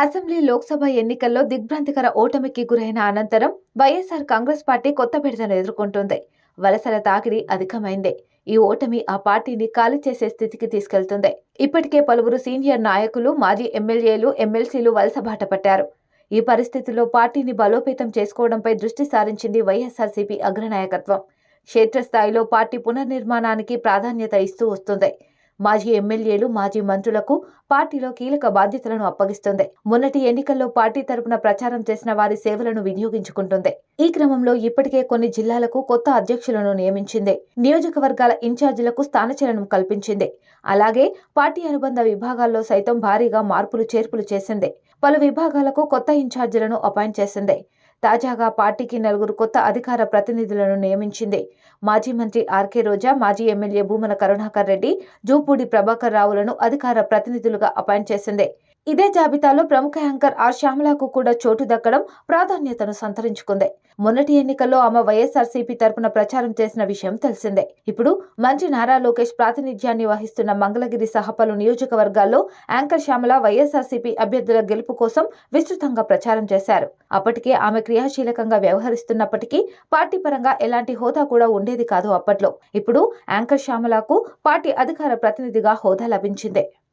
Assembly Lok Sabha ఎన్నికల్లో దిగ్భ్రాంతికర ఓటమికి గురైన అనంతరం వైఎస్ఆర్ కాంగ్రెస్ పార్టీ కొత్త బిడతను ఎదుర్కొంటుంది. వలసల తాకిడి అధికమైంది. ఈ ఓటమి ఆ పార్టీని ఖాళీ చేసే స్థితికి తీసుకెళ్తుంది. ఇప్పటికే పలువురు సీనియర్ నాయకులు మాజీ ఎమ్మెల్యేలు ఎమ్మెల్సీలు వలస బాట పట్టారు. ఈ పరిస్థితుల్లో పార్టీని బలోపేతం చేసుకోవడంపై దృష్టి సారించింది వైఎస్ఆర్సీపీ అగ్రనాయకత్వం. క్షేత్రస్థాయిలో పార్టీ పునర్నిర్మాణానికి ప్రాధాన్యత ఇస్తూ వస్తుంది. మాజీ ఎమ్మెల్యేలు మాజీ మంత్రులకు పార్టీలో కీలక బాధ్యతలను అప్పగిస్తుంది. మొన్నటి ఎన్నికల్లో పార్టీ తరపున ప్రచారం చేసిన వారి సేవలను వినియోగించుకుంటుంది. ఈ క్రమంలో ఇప్పటికే కొన్ని జిల్లాలకు కొత్త అధ్యక్షులను నియమించింది. నియోజకవర్గాల ఇన్ఛార్జీలకు స్థానచలనం కల్పించింది. అలాగే పార్టీ అనుబంధ విభాగాల్లో సైతం భారీగా మార్పులు చేర్పులు చేసింది. పలు విభాగాలకు కొత్త ఇన్ఛార్జీలను అపాయింట్ చేసింది. తాజాగా పార్టీకి నలుగురు కొత్త అధికార ప్రతినిధులను నియమించింది. మాజీ మంత్రి ఆర్కే రోజా మాజీ ఎమ్మెల్యే భూమన కరుణాకర్ రెడ్డి జూపూడి ప్రభాకర్ రావులను అధికార ప్రతినిధులుగా అపాయింట్ చేసింది. ఇదే జాబితాలో ప్రముఖ యాంకర్ ఆర్ శ్యామలకు కూడా చోటు దక్కడం ప్రాధాన్యతను సంతరించుకుంది. మొన్నటి ఎన్నికల్లో ఆమె వైఎస్ఆర్సీపీ తరపున ప్రచారం చేసిన విషయం తెలిసిందే. ఇప్పుడు మంత్రి నారా లోకేష్ ప్రాతినిధ్యాన్ని వహిస్తున్న మంగళగిరి సహా పలు నియోజకవర్గాల్లో యాంకర్ శ్యామల వైఎస్ఆర్సీపీ అభ్యర్థుల గెలుపు కోసం విస్తృతంగా ప్రచారం చేశారు. అప్పటికే ఆమె క్రియాశీలకంగా వ్యవహరిస్తున్నప్పటికీ పార్టీ పరంగా ఎలాంటి హోదా కూడా ఉండేది కాదు అప్పట్లో. ఇప్పుడు యాంకర్ శ్యామలకు పార్టీ అధికార ప్రతినిధిగా హోదా లభించింది.